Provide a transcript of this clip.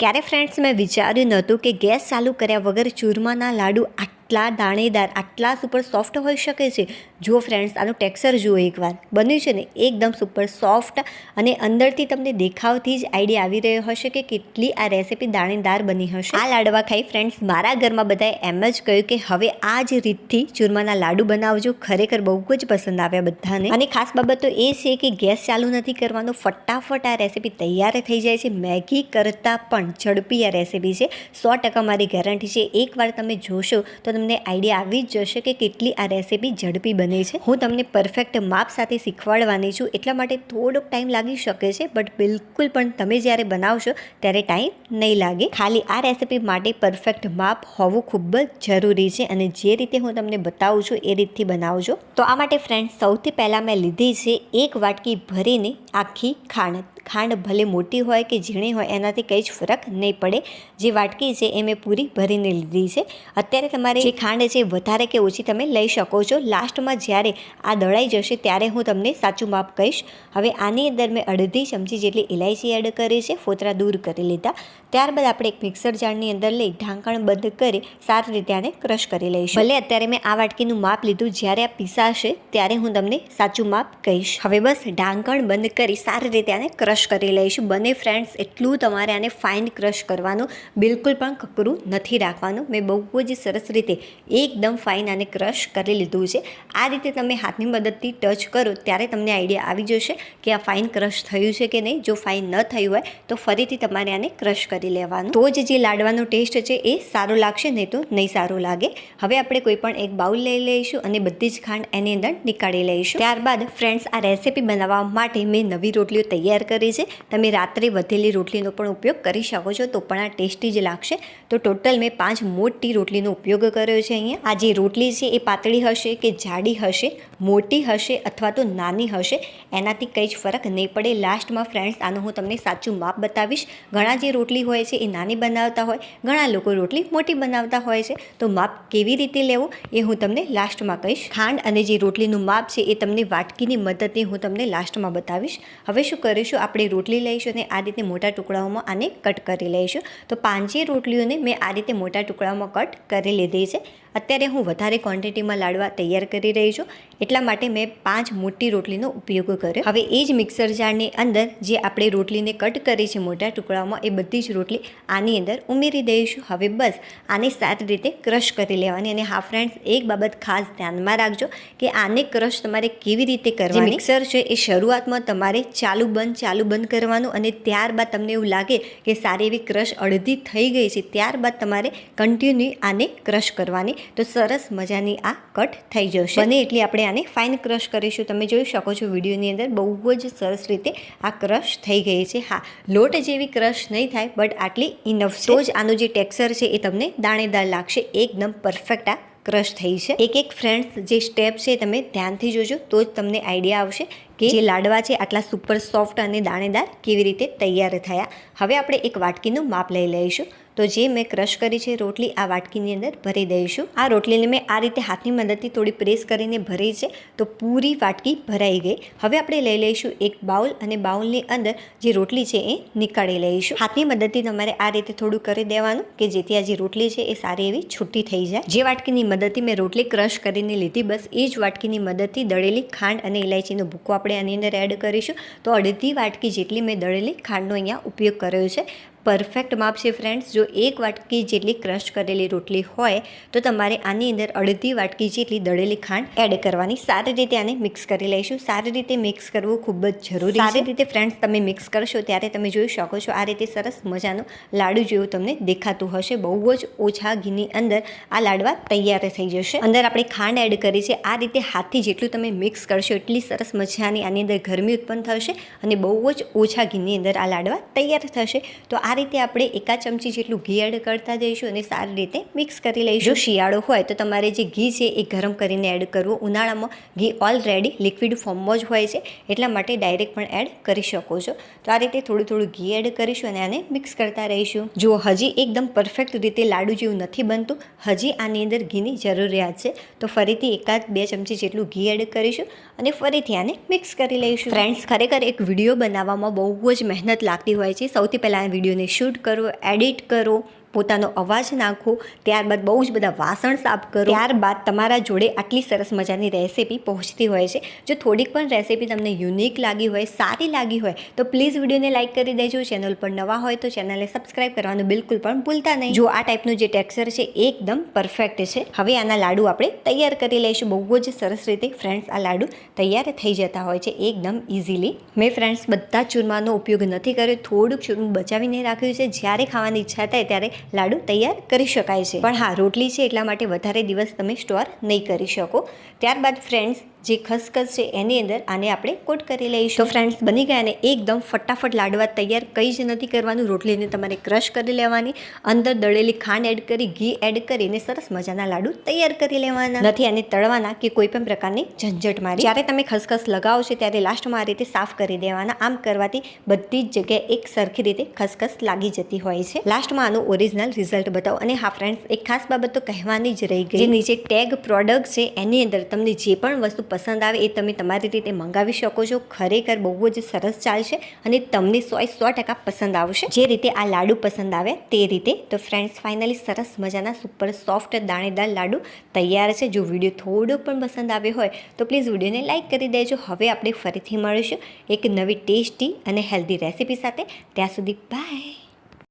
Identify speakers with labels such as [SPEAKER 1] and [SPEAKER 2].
[SPEAKER 1] ક્યારે ફ્રેન્ડ્સ મેં વિચાર્યું નહોતું કે ગેસ ચાલુ કર્યા વગર ચૂરમાના લાડુ આટલા દાણેદાર, આટલા સુપર સોફ્ટ હોઈ શકે છે? જુઓ ફ્રેન્ડ્સ આનું ટેક્સચર જુઓ એકવાર. બન્યું છે ને એકદમ સુપર સોફ્ટ અને અંદરથી તમને દેખાવથી જ આઈડિયા આવી રહ્યો હશે કે કેટલી આ રેસીપી દાણેદાર બની હશે. આ લાડવા ખાઈ ફ્રેન્ડ્સ મારા ઘરમાં બધાએ એમ જ કહ્યું કે હવે આ જ રીતથી ચૂરમાના લાડુ બનાવજો. ખરેખર બહુ જ પસંદ આવ્યા બધાને. અને ખાસ બાબત તો એ છે કે ગેસ ચાલુ નથી કરવાનો. ફટાફટ આ રેસીપી તૈયાર થઈ જાય છે. મેગી કરતાં પણ ઝડપી આ રેસીપી છે. સો ટકા મારી ગેરંટી છે. એકવાર તમે જોશો તો તમને આઈડિયા આવી જ જશે કે કેટલી આ રેસીપી ઝડપી બને છે. હું તમને પરફેક્ટ માપ સાથે શીખવાડવાની છું, એટલા માટે થોડોક ટાઈમ લાગી શકે છે બટ બિલકુલ પણ તમે જ્યારે બનાવશો, ત્યારે ટાઈમ નહીં લાગે. ખાલી આ રેસીપી માટે પરફેક્ટ માપ હોવું ખૂબ જ જરૂરી છે અને જે રીતે હું તમને બતાવું છું, એ રીતથી બનાવજો. તો આ માટે ફ્રેન્ડ સૌથી પહેલાં મેં લીધી છે એક વાટકી ભરીને આખી ખાંડ. ખાંડ ભલે મોટી હોય કે ઝીણી હોય, એનાથી કંઈ જ ફરક નહીં પડે. જે વાટકી છે એ મેં પૂરી ભરીને લીધી છે. અત્યારે તમારે જે ખાંડ છે વધારે કે ઓછી તમે લઈ શકો છો. લાસ્ટમાં જ્યારે આ દળાઈ જશે ત્યારે હું તમને સાચું માપ કહીશ. હવે આની અંદર મેં અડધી ચમચી જેટલી ઇલાયચી એડ કરી છે, ફોતરા દૂર કરી લીધા. ત્યારબાદ આપણે એક મિક્સર જારની અંદર લઈ ઢાંકણ બંધ કરી સારી રીતે આને ક્રશ કરી લઈશું. ભલે અત્યારે મેં આ વાટકીનું માપ લીધું, જ્યારે આ પીસાશે ત્યારે હું તમને સાચું માપ કહીશ. હવે બસ ઢાંકણ બંધ કરી સારી રીતે આને ક્રશ કરી લઈશું. બને ફ્રેન્ડ્સ એટલું તમારે આને ફાઇન ક્રશ કરવાનું, બિલકુલ પણ કકરું નથી રાખવાનું. મેં બહુ જ સરસ રીતે એકદમ ફાઇન આને ક્રશ કરી લીધું છે. આ રીતે તમે હાથની મદદથી ટચ કરો, ત્યારે તમને આઈડિયા આવી જશે કે આ ફાઇન ક્રશ થયું છે કે નહીં. જો ફાઇન ન થયું હોય, તો ફરીથી તમારે આને ક્રશ કરી લેવાનું. તો જ જે લાડવાનો ટેસ્ટ છે, એ સારો લાગશે, નહીં તો નહીં સારું લાગે. હવે આપણે કોઈ પણ એક બાઉલ લઈ લઈશું અને બધી જ ખાંડ એની અંદર નીકાળી લઈશું. ત્યારબાદ ફ્રેન્ડ્સ આ રેસીપી બનાવવા માટે મેં નવી રોટલીઓ તૈયાર કરી છે. તમે રાત્રે વધેલી રોટલીનો પણ ઉપયોગ કરી શકો છો. તો પણ આ ટેસ્ટી જ લાગશે. તો ટોટલ મેં પાંચ મોટી રોટલીનો ઉપયોગ કર્યો છે અહીંયા. આ જે રોટલી છે એ પાતળી હશે કે જાડી હશે? મોટી હશે અથવા તો નાની હશે, એનાથી કંઈ જ ફરક નહીં પડે. લાસ્ટમાં ફ્રેન્ડ્સ આનું હું તમને સાચું માપ બતાવીશ. ઘણા જે રોટલી હોય છે એ નાની બનાવતા હોય, ઘણા લોકો રોટલી મોટી બનાવતા હોય છે. તો માપ કેવી રીતે લેવું એ હું તમને લાસ્ટમાં કહીશ. ખાંડ અને જે રોટલીનું માપ છે એ તમને વાટકીની મદદથી હું તમને લાસ્ટમાં બતાવીશ. હવે શું કરીશું? આપણે રોટલી લઈશું અને આ રીતે મોટા ટુકડાઓમાં આને કટ કરી લઈશું. તો પાંચે રોટલીઓને મેં આ રીતે મોટા ટુકડાઓમાં કટ કરી લીધી છે. અત્યારે હું વધારે ક્વોન્ટિટીમાં લાડવા તૈયાર કરી રહી છું. એટલા માટે મેં પાંચ મોટી રોટલીનો ઉપયોગ કર્યો. હવે એ જ મિક્સર જારની અંદર જે આપણે રોટલીને કટ કરી છે મોટા ટુકડાઓમાં એ બધી જ રોટલી આની અંદર ઉમેરી દઈશું. હવે બસ આને સારી રીતે ક્રશ કરી લેવાની અને હા ફ્રેન્ડ્સ એક બાબત ખાસ ધ્યાનમાં રાખજો કે આને ક્રશ તમારે કેવી રીતે કરવાની? મિક્સર છે એ શરૂઆતમાં તમારે ચાલુ બંધ ચાલુ બંધ કરવાનું અને ત્યારબાદ તમને એવું લાગે કે સારી એવી ક્રશ અડધી થઈ ગઈ છે ત્યારબાદ તમારે કન્ટિન્યુ આને ક્રશ કરવાની. તો સરસ મજાની આ કટ થઈ જશે. અને એટલી આપણે આને ફાઇન ક્રશ કરીશું. તમે જોઈ શકો છો વિડીયોની અંદર બહુ જ સરસ રીતે આ ક્રશ થઈ ગઈ છે. હા, લોટ જેવી ક્રશ નહીં થાય બટ આટલી ઇનફ તો જ આનું જે ટેક્સચર છે એ તમને દાણેદાર લાગશે. એકદમ પરફેક્ટ આ ક્રશ થઈ છે. એક એક ફ્રેન્ડ્સ જે સ્ટેપ છે તમે ધ્યાનથી જોજો, તો જ તમને આઈડિયા આવશે કે જે લાડવા છે આટલા સુપર સોફ્ટ અને દાણેદાર કેવી રીતે તૈયાર થયા. હવે આપણે એક વાટકીનું માપ લઈ લઈશું. તો જે મેં ક્રશ કરી છે રોટલી આ વાટકીની અંદર ભરી દઈશું. આ રોટલીને મેં આ રીતે હાથની મદદથી થોડી પ્રેસ કરીને ભરી છે તો પૂરી વાટકી ભરાઈ ગઈ. હવે આપણે લઈ લઈશું એક બાઉલ અને બાઉલની અંદર જે રોટલી છે એ નીકાળી લઈશું. હાથની મદદથી તમારે આ રીતે થોડું કરી દેવાનું કે જેથી આ જે રોટલી છે એ સારી એવી છૂટી થઈ જાય. જે વાટકીની મદદથી મેં રોટલી ક્રશ કરીને લીધી, બસ એ જ વાટકીની મદદથી દળેલી ખાંડ અને ઇલાયચીનો ભૂકો આપણે આની અંદર એડ કરીશું. તો અડધી વાટકી જેટલી મેં દળેલી ખાંડનો અહીંયા ઉપયોગ કર્યો છે. પરફેક્ટ માપ છે ફ્રેન્ડ્સ જો એક વાટકી જેટલી ક્રશ કરેલી રોટલી હોય, તો તમારે આની અંદર અડધી વાટકી જેટલી દળેલી ખાંડ એડ કરવાની. સારી રીતે આને મિક્સ કરી લઈશું. સારી રીતે મિક્સ કરવું ખૂબ જ જરૂરી સારી રીતે ફ્રેન્ડ્સ તમે મિક્સ કરશો ત્યારે તમે જોઈ શકો છો આ રીતે સરસ મજાનું લાડુ જેવું તમને દેખાતું હશે. બહુ જ ઓછા ઘીની અંદર આ લાડવા તૈયાર થઈ જશે. અંદર આપણે ખાંડ એડ કરી છે. આ રીતે હાથથી જેટલું તમે મિક્સ કરશો એટલી સરસ મજાની આની અંદર ગરમી ઉત્પન્ન થશે અને બહુ જ ઓછા ઘીની અંદર આ લાડવા તૈયાર થશે. તો આ રીતે આપણે એકા ચમચી જેટલું ઘી એડ કરતા જઈશું અને સારી રીતે મિક્સ કરી લઈશું. જો શિયાળો હોય તો તમારે જે ઘી છે એ ગરમ કરીને એડ કરવું. ઉનાળામાં ઘી ઓલરેડી લિક્વિડ ફોર્મમાં જ હોય છે એટલા માટે ડાયરેક્ટ પણ એડ કરી શકો છો. તો આ રીતે થોડું થોડું ઘી એડ કરીશું અને આને મિક્સ કરતા રહીશું. જો હજી એકદમ પરફેક્ટ રીતે લાડુ જેવું નથી બનતું. હજી આની અંદર ઘીની જરૂરિયાત છે. તો ફરીથી એકાદ બે ચમચી જેટલું ઘી એડ કરીશું અને ફરીથી આને મિક્સ કરી લઈશું. ફ્રેન્ડ્સ ખરેખર એક વીડિયો બનાવવામાં બહુ જ મહેનત લાગતી હોય છે. સૌથી પહેલાં આ વિડીયોની વિડીયોને શૂટ કરો એડિટ કરો પોતાનો અવાજ નાખો, ત્યારબાદ બહુ જ બધા વાસણ સાફ કરો. ત્યારબાદ તમારા જોડે આટલી સરસ મજાની રેસીપી પહોંચતી હોય છે. જો થોડીક પણ રેસીપી તમને યુનિક લાગી હોય, સારી લાગી હોય, તો પ્લીઝ વિડીયોને લાઇક કરી દેજો. ચેનલ પર નવા હોય તો ચેનલને સબસ્ક્રાઇબ કરવાનું બિલકુલ પણ ભૂલતા નહીં. જો આ ટાઈપનું જે ટેક્સચર છે, એકદમ પરફેક્ટ છે. હવે આના લાડુ આપણે તૈયાર કરી લઈશું. બહુ જ સરસ રીતે ફ્રેન્ડ્સ આ લાડુ તૈયાર થઈ જતા હોય છે, એકદમ ઇઝીલી મેં ફ્રેન્ડ્સ બધા ચૂરમાનો ઉપયોગ નથી કર્યો. થોડુંક ચૂરમું બચાવીને રાખ્યું છે. જ્યારે ખાવાની ઈચ્છા થાય ત્યારે લાડુ તૈયાર કરી શકાય છે. પણ હા, રોટલી છે એટલા માટે વધારે દિવસ તમે સ્ટોર નહીં કરી શકો. ત્યારબાદ ફ્રેન્ડ્સ જે ખસખસ છે એની અંદર આને આપણે કોટ કરી લઈશું. તો ફ્રેન્ડ્સ બની ગયા અને એકદમ ફટાફટ લાડવા તૈયાર કંઈ જ નથી કરવાનું. રોટલીને તમારે ક્રશ કરી લેવાની અંદર દળેલી ખાંડ એડ કરી ઘી એડ કરીને સરસ મજાના લાડુ તૈયાર કરી લેવાના. નથી આને તળવાના કે કોઈ પણ પ્રકારની ઝંઝટ મારી. જ્યારે તમે ખસખસ લગાવો છો ત્યારે લાસ્ટમાં આ રીતે સાફ કરી દેવાના. આમ કરવાથી બધી જ જગ્યાએ એક સરખી રીતે ખસખસ લાગી જતી હોય છે. લાસ્ટમાં આનું ઓરિજિનલ રિઝલ્ટ બતાવો. અને હા ફ્રેન્ડ્સ એક ખાસ બાબત તો કહેવાની જ રહી ગઈ. જે નીચે ટેગ પ્રોડક્ટ છે એની અંદર તમને જે પણ વસ્તુ પસંદ આવે એ તમે તમારી રીતે મંગાવી શકો છો. ખરેખર બહુ જ સરસ ચાલશે અને તમને સો સો ટકા પસંદ આવશે. જે રીતે આ લાડુ પસંદ આવે તે રીતે તો ફ્રેન્ડ્સ ફાઇનલી સરસ મજાના સુપર સોફ્ટ દાણેદાર લાડુ તૈયાર છે. જો વીડિયો થોડો પણ પસંદ આવ્યો હોય તો પ્લીઝ વિડીયોને લાઇક કરી દેજો. હવે આપણે ફરીથી મળીશું એક નવી ટેસ્ટી અને હેલ્ધી રેસીપી સાથે. ત્યાં સુધી બાય